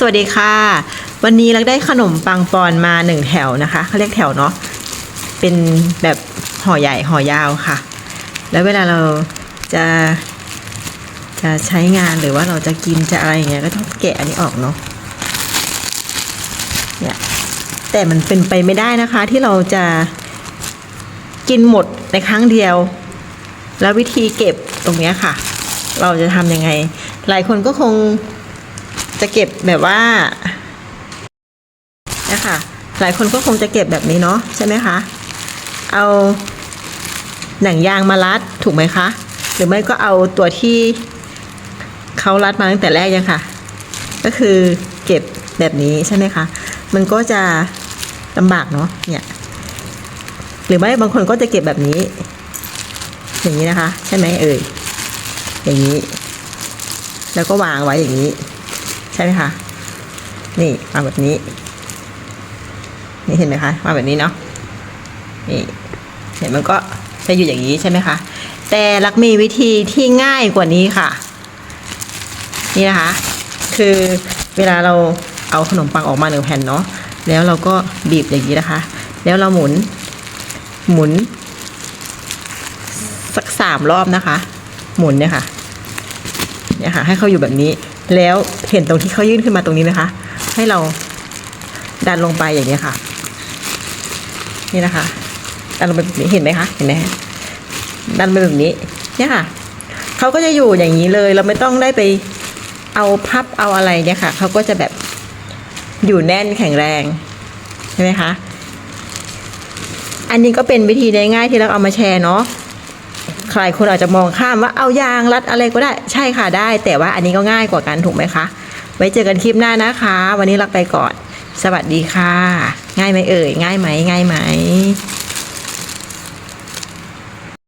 สวัสดีค่ะ วันนี้เราได้ขนมปังปอนมาหนึ่งแถวนะคะเขาเรียกแถวเนาะเป็นแบบห่อใหญ่ห่อยาวค่ะ แล้วเวลาเราจะจะใช้งานหรือว่าเราจะกินจะอะไรอย่างเงี้ยก็ต้องแกะอันนี้ออกเนาะเนี่ยแต่มันเป็นไปไม่ได้นะคะ ที่เราจะกินหมดในครั้งเดียว แล้ววิธีเก็บตรงเนี้ยค่ะ เราจะทำยังไง หลายคนก็คง จะเก็บแบบว่านะคะหลายคนก็คงจะเก็บแบบนี้เนาะใช่ไหมคะ เอาหนังยางมารัดถูกไหมคะ หรือไม่ก็เอาตัวที่เขารัดมาตั้งแต่แรกยังค่ะ ก็คือเก็บแบบนี้ใช่ไหมคะ มันก็จะลำบากเนาะเนี่ย หรือไม่บางคนก็จะเก็บแบบนี้ อย่างนี้นะคะ ใช่ไหมเอ่ยอย่างนี้ แล้วก็วางไว้อย่างนี้ ใช่ไหมคะนี่วาแบบนี้ นี่เห็นไหมคะวาแบบนี้เนาะนี่เห็นมันก็จะอยู่อย่างนี้ใช่ไหมคะแต่ลักมีวิธีที่ง่ายกว่านี้ค่ะ นี่นะคะ คือเวลาเราเอาขนมปังออกมาหนึ่งแผ่นเนาะแล้วเราก็บีบอย่างนี้นะคะ แล้วเราหมุนหมุน สักสามรอบนะคะ หมุนเนี่ยค่ะเนี่ยค่ะ ให้เขาอยู่แบบนี้ แล้วเห็นตรงที่เขายื่นขึ้นมาตรงนี้ไหมคะ ให้เราดันลงไปอย่างนี้ค่ะ นี่นะคะ ดันลงไปแบบนี้เห็นไหมคะเห็นไหมคะดันไปแบบนี้เนี่ยค่ะเขาก็จะอยู่อย่างนี้เลย เราไม่ต้องได้ไปเอาพับเอาอะไรเนี่ยค่ะเขาก็จะแบบอยู่แน่นแข็งแรงใช่ไหมคะอันนี้ก็เป็นวิธีง่ายๆที่เราเอามาแชร์เนาะ ใครคนอาจจะมองข้ามว่าเอายางรัดอะไรก็ได้ใช่ค่ะได้ แต่ว่าอันนี้ก็ง่ายกว่ากันถูกไหมคะ ไว้เจอกันคลิปหน้านะคะ วันนี้เราไปก่อน สวัสดีค่ะ ง่ายไหมเอ่ยง่ายไหมง่ายไหม